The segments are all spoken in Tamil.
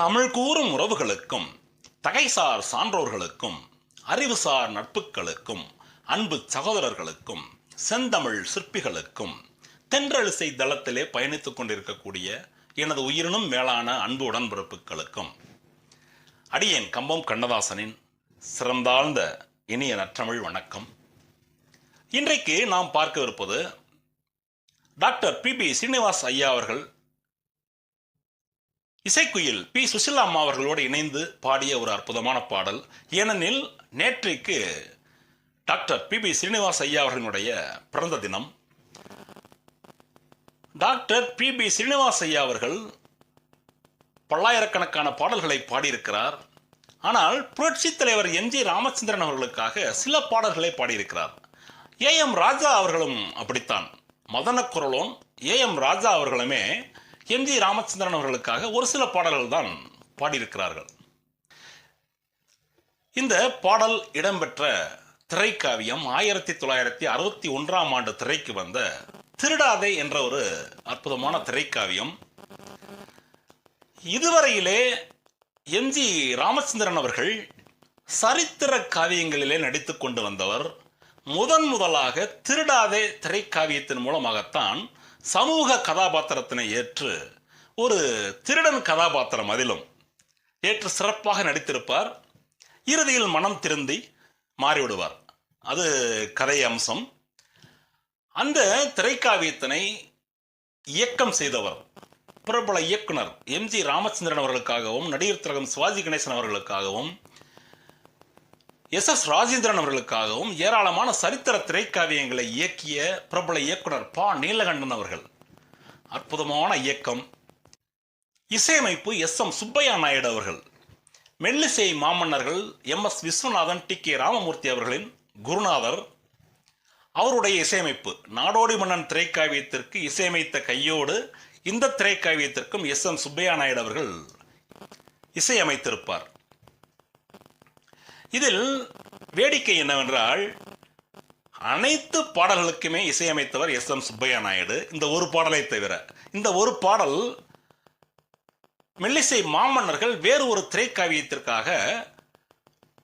தமிழ் கூறும் உறவுகளுக்கும் தகைசார் சான்றோர்களுக்கும் அறிவுசார் நட்புகளுக்கும் அன்பு சகோதரர்களுக்கும் செந்தமிழ் சிற்பிகளுக்கும் தென்றலிசை தளத்திலே பயணித்துக் கொண்டிருக்கக்கூடிய எனது உயிரினும் மேலான அன்பு உடன்பிறப்புகளுக்கும் அடியேன் கம்பம் கண்ணதாசனின் சிறந்தாழ்ந்த இனிய நற்றமிழ் வணக்கம். இன்றைக்கு நாம் பார்க்கவிருப்பது டாக்டர் பி பி ஸ்ரீனிவாஸ் ஐயா அவர்கள் இசைக்குயில் பி. சுசிலா அம்மா அவர்களோடு இணைந்து பாடிய ஒரு அற்புதமான பாடல். ஏனெனில் நேற்றைக்கு டாக்டர் பி. பி. ஸ்ரீனிவாஸ் ஐயா அவர்களுடைய பிறந்த தினம். Doctor P. பி. ஸ்ரீனிவாஸ் ஐயா அவர்கள் பல்லாயிரக்கணக்கான பாடல்களை பாடியிருக்கிறார். ஆனால் புரட்சித் தலைவர் எம். ஜி. ராமச்சந்திரன் அவர்களுக்காக சில பாடல்களை பாடியிருக்கிறார். ஏ. எம். ராஜா அவர்களும் அப்படித்தான். மதன குரலோன் ஏ. எம். ராஜா அவர்களுமே எம் ஜி ராமச்சந்திரன் அவர்களுக்காக ஒரு சில பாடல்கள் தான் பாடியிருக்கிறார்கள். இந்த பாடல் இடம்பெற்ற திரைக்காவியம் ஆயிரத்தி தொள்ளாயிரத்தி அறுபத்தி ஒன்றாம் ஆண்டு திரைக்கு வந்த திருடாதே என்ற ஒரு அற்புதமான திரைக்காவியம். இதுவரையிலே எம் ஜி ராமச்சந்திரன் அவர்கள் சரித்திர காவியங்களிலே நடித்து கொண்டு வந்தவர். முதன் முதலாக திருடாதே திரைக்காவியத்தின் மூலமாகத்தான் சமூக கதாபாத்திரத்தினை ஏற்று ஒரு திருடன் கதாபாத்திரம் அதிலும் ஏற்று சிறப்பாக நடித்திருப்பார். இறுதியில் மனம் திருந்தி மாறிவிடுவார். அது கதை அம்சம். அந்த திரைக்காவியத்தினை இயக்கம் செய்தவர் பிரபல இயக்குனர் எம் ஜி ராமச்சந்திரன் அவர்களுக்காகவும் நடிகர் திலகம் சிவாஜி கணேசன் அவர்களுக்காகவும் எஸ் எஸ் ராஜேந்திரன் அவர்களுக்காகவும் ஏராளமான சரித்திர திரைக்காவியங்களை இயக்கிய பிரபல இயக்குனர் பா. நீலகண்டன் அவர்கள். அற்புதமான இயக்கம். இசையமைப்பு எஸ் எம் சுப்பையா நாயுடு அவர்கள். மெல்லிசை மாமன்னர்கள் M S Viswanathan T. K. Ramamoorthy அவர்களின் குருநாதர். அவருடைய இசையமைப்பு நாடோடி மன்னன் திரைக்காவியத்திற்கு இசையமைத்த கையோடு இந்த திரைக்காவியத்திற்கும் எஸ் எம் சுப்பையா நாயுடு அவர்கள் இசையமைத்திருப்பார். இதில் வேடிக்கை என்னவென்றால் அனைத்து பாடல்களுக்குமே இசையமைத்தவர் எஸ் எம் சுப்பையா நாயுடு இந்த ஒரு பாடலை தவிர இந்த ஒரு பாடல் மெல்லிசை மாமன்னர்கள் வேறு ஒரு திரைக்காவியத்திற்காக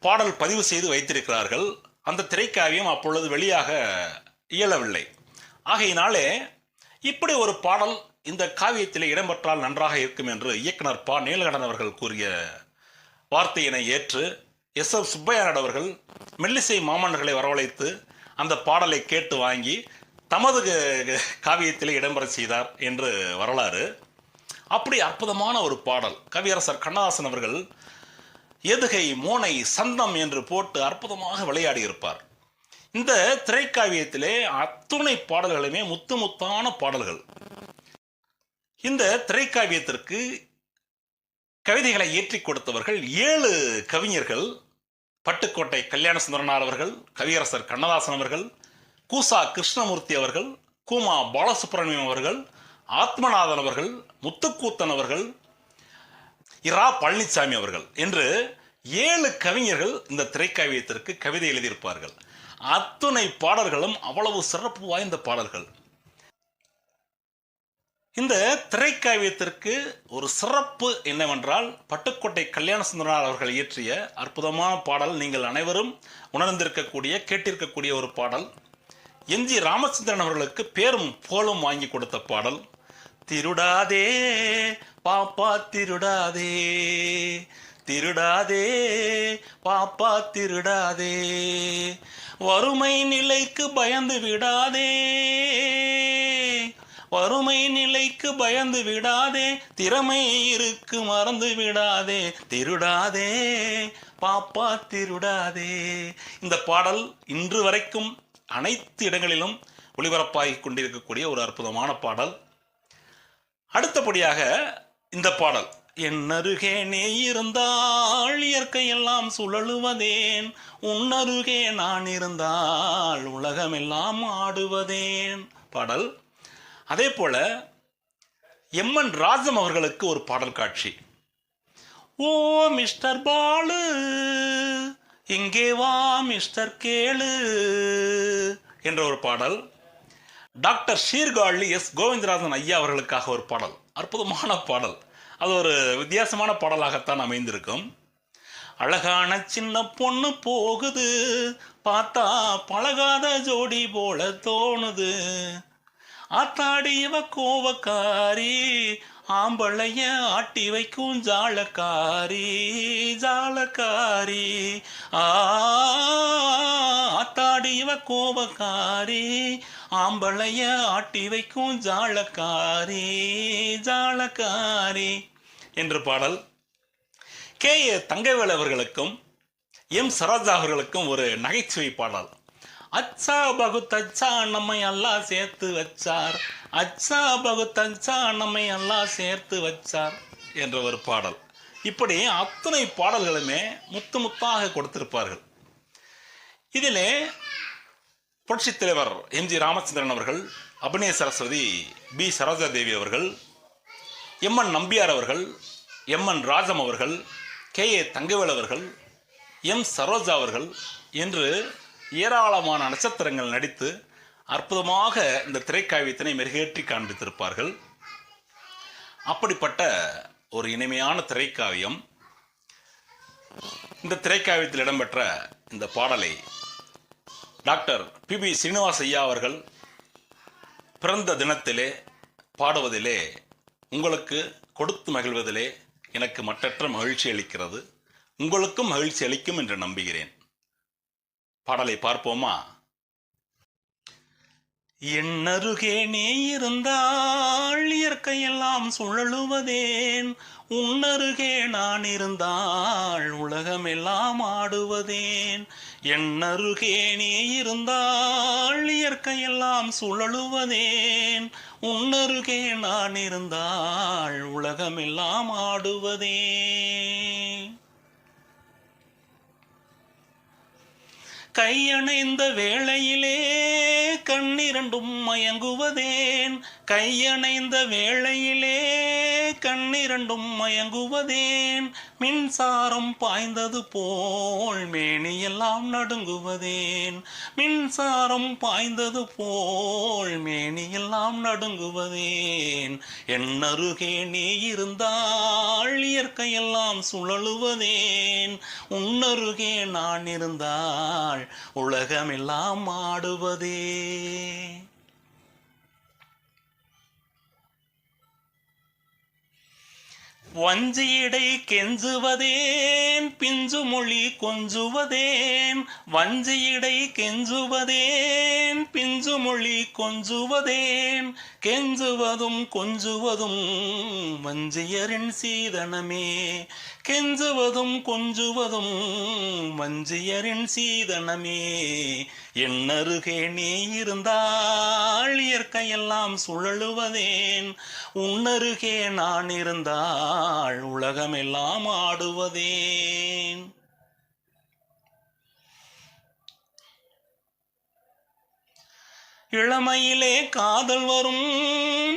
பாடல் பதிவு செய்து வைத்திருக்கிறார்கள். அந்த திரைக்காவியம் அப்பொழுது வெளியாக இயலவில்லை. ஆகையினாலே இப்படி ஒரு பாடல் இந்த காவியத்தில் இடம்பெற்றால் நன்றாக இருக்கும் என்று இயக்குனர் பா. நீலகண்டன் அவர்கள் கூறிய வார்த்தையினை ஏற்று எஸ் எஃப் சுப்பையானட் அவர்கள் மெல்லிசை மாமன்னர்களை வரவழைத்து அந்த பாடலை கேட்டு வாங்கி தமது காவியத்தில் இடம்பெற செய்தார் என்று வரலாறு. அப்படி அற்புதமான ஒரு பாடல். கவியரசர் கண்ணதாசன் அவர்கள் எதுகை மோனை சந்தம் என்று போட்டு அற்புதமாக விளையாடி இருப்பார் இந்த திரைக்காவியத்திலே அத்துணை பாடல்களுமே முத்து முத்தான பாடல்கள். இந்த திரைக்காவியத்திற்கு கவிதைகளை ஏற்றி கொடுத்தவர்கள் ஏழு கவிஞர்கள். பட்டுக்கோட்டை கல்யாண சுந்தரனார் அவர்கள் கவியரசர் கண்ணதாசன் அவர்கள் கூசா கிருஷ்ணமூர்த்தி அவர்கள் கூமா பாலசுப்ரமணியம் அவர்கள் ஆத்மநாதன் அவர்கள் முத்துக்கூத்தன் அவர்கள் இரா பழனிசாமி அவர்கள் என்று ஏழு கவிஞர்கள் இந்த திரைக்காவியத்திற்கு கவிதை எழுதியிருப்பார்கள். அத்துணை பாடல்களும் அவ்வளவு சிறப்பு வாய்ந்த பாடல்கள். இந்த திரைக்காவியத்திற்கு ஒரு சிறப்பு என்னவென்றால் பட்டுக்கோட்டை கல்யாண சுந்தரனார் அவர்கள் இயற்றிய அற்புதமான பாடல் நீங்கள் அனைவரும் உணர்ந்திருக்கக்கூடிய கேட்டிருக்கக்கூடிய ஒரு பாடல். எம்ஜி ராமச்சந்திரன் அவர்களுக்கு பேரும் புகழும் வாங்கி கொடுத்த பாடல். திருடாதே பாப்பா திருடாதே. திருடாதே பாப்பா திருடாதே. வறுமை நிலைக்கு பயந்து விடாதே. வறுமை நிலைக்கு பயந்து விடாதே திறமை இருக்கு மறந்து விடாதே திருடாதே பாப்பா திருடாதே. இந்த பாடல் இன்று வரைக்கும் அனைத்து இடங்களிலும் ஒளிபரப்பாகி கொண்டிருக்கக்கூடிய ஒரு அற்புதமான பாடல். அடுத்தபடியாக இந்த பாடல் என்னருகே நீ இருந்தால் இயற்கையெல்லாம் சுழலுவதேன் உன்னருகே நான் இருந்தால் உலகமெல்லாம் ஆடுவதேன் பாடல். அதே போல் எம்என் ராஜம் அவர்களுக்கு ஒரு பாடல் காட்சி. ஓ மிஸ்டர் பாலு இங்கே வா மிஸ்டர் கேளு என்ற ஒரு பாடல். Doctor Sirkazhi S. கோவிந்தராஜன் ஐயா அவர்களுக்காக ஒரு பாடல். அற்புதமான பாடல். அது ஒரு வித்தியாசமான பாடலாகத்தான் அமைந்திருக்கும். அழகான சின்ன பொண்ணு போகுது பார்த்தா பழகாத ஜோடி போல தோணுது ஆத்தாடி இவ கோவக்காரி ஆம்பளைய ஆட்டி வைக்கும் ஜாலக்காரி ஜாலக்காரி. ஆ ஆத்தாடி இவ ஆம்பளைய ஆட்டி வைக்கும் ஜாலக்காரி ஜாலக்காரி. என்று பாடல் கே ஏ தங்கவேல் அவர்களுக்கும் எம் சரோஜா அவர்களுக்கும் ஒரு நகைச்சுவை பாடல். அச்சா பகு தச்சா நம்மை எல்லாம் சேர்த்து வச்சார். அச்சா பகு தச்சா நம்மை எல்லாம் சேர்த்து வச்சார் என்ற ஒரு பாடல். இப்படி அத்தனை பாடல்களுமே முத்து முத்தாக கொடுத்திருப்பார்கள். இதிலே புரட்சித் தலைவர் எம்ஜி ராமச்சந்திரன் அவர்கள் அபிநய சரஸ்வதி பி சரோஜா தேவி அவர்கள் எம்என் நம்பியார் அவர்கள் எம்என் ராஜம் அவர்கள் கே ஏ தங்கவேல் அவர்கள் எம் சரோஜா அவர்கள் என்று ஏராளமான நட்சத்திரங்கள் நடித்து அற்புதமாக இந்த திரைக்காவியத்தினை மெருகேற்றி காண்பித்திருப்பார்கள். அப்படிப்பட்ட ஒரு இனிமையான திரைக்காவியம் இந்த திரைக்காவியத்தில் இடம்பெற்ற இந்த பாடலை டாக்டர் பி பி சீனிவாஸ் ஐயா அவர்கள் பிறந்த தினத்திலே பாடுவதிலே உங்களுக்கு கொடுத்து மகிழ்வதிலே எனக்கு மற்றற்ற மகிழ்ச்சி அளிக்கிறது. உங்களுக்கும் மகிழ்ச்சி அளிக்கும் என்று நம்புகிறேன். பாடலை பார்ப்போமா? என்னருகே நீ இருந்தால் இயற்கையெல்லாம் சுழலுவதேன். உன்னருகே நான் இருந்தால் உலகமெல்லாம் ஆடுவதேன். என்னருகே நீ இருந்தால் இயற்கையெல்லாம் சுழலுவதேன். உன்னருகே நான் இருந்தால் உலகமெல்லாம் ஆடுவதேன். கையணைந்த வேளையிலே கண்ணிரண்டும் மயங்குவதேன். கையணைந்த வேளையிலே கண்ணிரண்டும் மயங்குவதேன். மின்சாரம் பாய்ந்தது போல் மேனியெல்லாம் நடுங்குவதேன். மின்சாரம் பாய்ந்தது போல் மேனியெல்லாம் நடுங்குவதேன். என்னருகே நீ இருந்தால் இயற்கையெல்லாம் சுழலுவதேன். உன்னருகே நான் இருந்தால் உலகமெல்லாம் ஆடுவதே. வஞ்சியடை கெஞ்சுவதேன் பிஞ்சு மொழி கொஞ்சுவதேன். வஞ்சியடை கெஞ்சுவதேன் பிஞ்சு மொழி கொஞ்சுவதேன். கெஞ்சுவதும் கொஞ்சுவதும் வஞ்சியரின் சீதனமே. கெஞ்சுவதும் கொஞ்சுவதும் வஞ்சியரின் சீதனமே. என்னருகே நீ இருந்தால் இயற்கையெல்லாம் சுழலுவதேன். உன்னருகே நான் இருந்தால் உலகமெல்லாம் ஆடுவதேன். இளமையிலே காதல் வரும்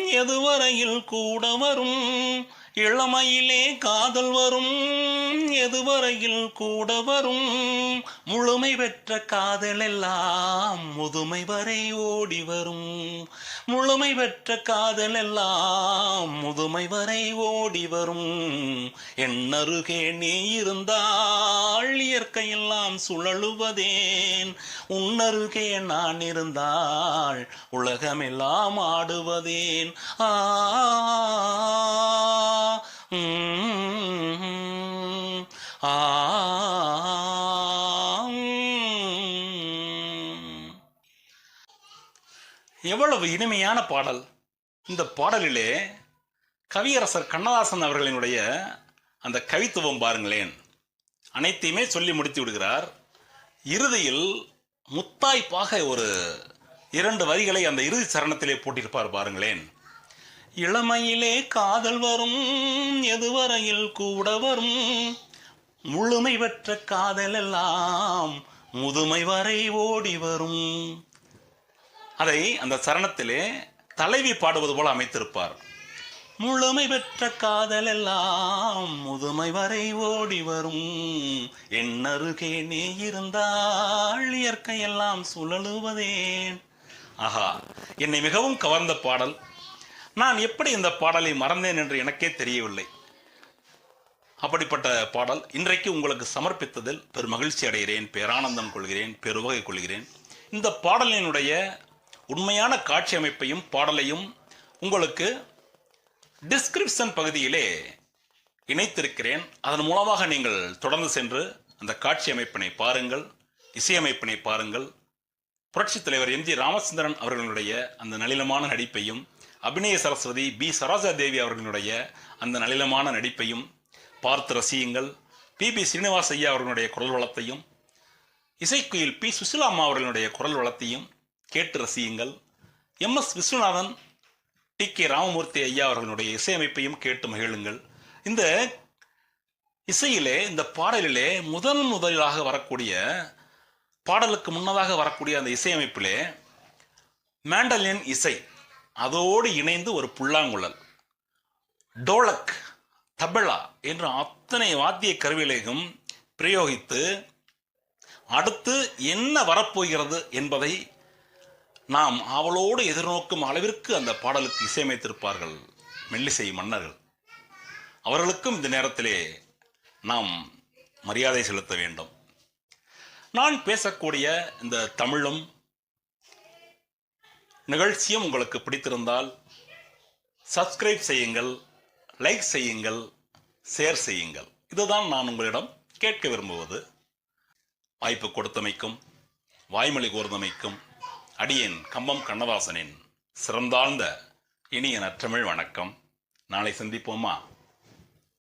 எதுவரையில் கூட வரும் இளமையிலே காதல் வரும் எதுவரையில் கூட வரும். முழுமை பெற்ற காதல் எல்லாம் முதுமை வரை ஓடி வரும். முழுமை பெற்ற காதல் எல்லாம் முதுமை வரை ஓடி வரும். என்னருகே நீ இருந்தால் இயற்கையெல்லாம் சுழலுவதேன். உன்னருகே நான் இருந்தால் உலகமெல்லாம் ஆடுவதேன். ஆ ஆ எவ்வளவு இனிமையான பாடல். இந்த பாடலிலே கவியரசர் கண்ணதாசன் அவர்களினுடைய அந்த கவித்துவம் பாருங்களேன். அனைத்தையுமே சொல்லி முடித்து விடுகிறார். இறுதியில் முத்தாய்ப்பாக ஒரு இரண்டு வரிகளை அந்த இறுதி சரணத்திலே போட்டிருப்பார் பாருங்களேன். இளமையிலே காதல் வரும் எதுவரையில் கூட வரும். முழுமை பெற்ற காதல் எல்லாம் முதுமை வரை ஓடி வரும். அதை அந்த சரணத்திலே தலைவி பாடுவது போல அமைத்திருப்பார். முழுமை பெற்ற காதல் எல்லாம் முதுமை வரை ஓடி வரும். என்னருகே நீ இருந்தால் இயற்கையெல்லாம் சுழலுவதேன். ஆஹா என்னை மிகவும் கவர்ந்த பாடல். நான் எப்படி இந்த பாடலை மறந்தேன் என்று எனக்கே தெரியவில்லை. அப்படிப்பட்ட பாடல் இன்றைக்கு உங்களுக்கு சமர்ப்பித்ததில் பெரும் மகிழ்ச்சி அடைகிறேன் பேரானந்தம் கொள்கிறேன் பெருவகை கொள்கிறேன். இந்த பாடலினுடைய உண்மையான காட்சி அமைப்பையும் பாடலையும் உங்களுக்கு டிஸ்கிரிப்ஷன் பகுதியிலே இணைத்திருக்கிறேன். அதன் மூலமாக நீங்கள் தொடர்ந்து சென்று அந்த காட்சி அமைப்பினை பாருங்கள் இசையமைப்பினை பாருங்கள். புரட்சித் தலைவர் எம்ஜி ராமச்சந்திரன் அவர்களுடைய அந்த நளினமான நடிப்பையும் அபிநய சரஸ்வதி பி. சரோஜா தேவி அவர்களுடைய அந்த நளினமான நடிப்பையும் பார்த்து ரசியுங்கள். பி. பி. ஸ்ரீனிவாஸ் ஐயா அவர்களுடைய குரல் வளத்தையும் இசைக்குயில் பி. சுசிலா அம்மா அவர்களுடைய குரல் வளத்தையும் கேட்டு ரசியுங்கள். M. S. Viswanathan T. K. Ramamoorthy ஐயா அவர்களுடைய இசையமைப்பையும் கேட்டு மகிழுங்கள். இந்த இசையிலே இந்த பாடலிலே முதன் முதலாக வரக்கூடிய பாடலுக்கு முன்னதாக வரக்கூடிய அந்த இசையமைப்பிலே மேண்டலின் இசை அதோடு இணைந்து ஒரு புல்லாங்குழல். டோலக் தபலா என்ற அத்தனை வாத்திய கருவிகளையும் பிரயோகித்து அடுத்து என்ன வரப்போகிறது என்பதை நாம் அவளோடு எதிர்நோக்கும் அளவிற்கு அந்த பாடலுக்கு இசையமைத்திருப்பார்கள் மெல்லிசை மன்னர்கள். அவர்களுக்கும் இந்த நேரத்திலே நாம் மரியாதை செலுத்த வேண்டும். நான் பேசக்கூடிய இந்த தமிழும் நிகழ்ச்சியும் உங்களுக்கு பிடித்திருந்தால் சப்ஸ்கிரைப் செய்யுங்கள் லைக் செய்யுங்கள் ஷேர் செய்யுங்கள். இதுதான் நான் உங்களிடம் கேட்க விரும்புவது. வாய்ப்பு கொடுத்தமைக்கும் வாய்மொழி கூர்ந்தமைக்கும் அடியேன் கம்பம் கண்ணதாசனின் சிறந்தாழ்ந்த இனிய நற்றமிழ் வணக்கம். நாளை சந்திப்போமா?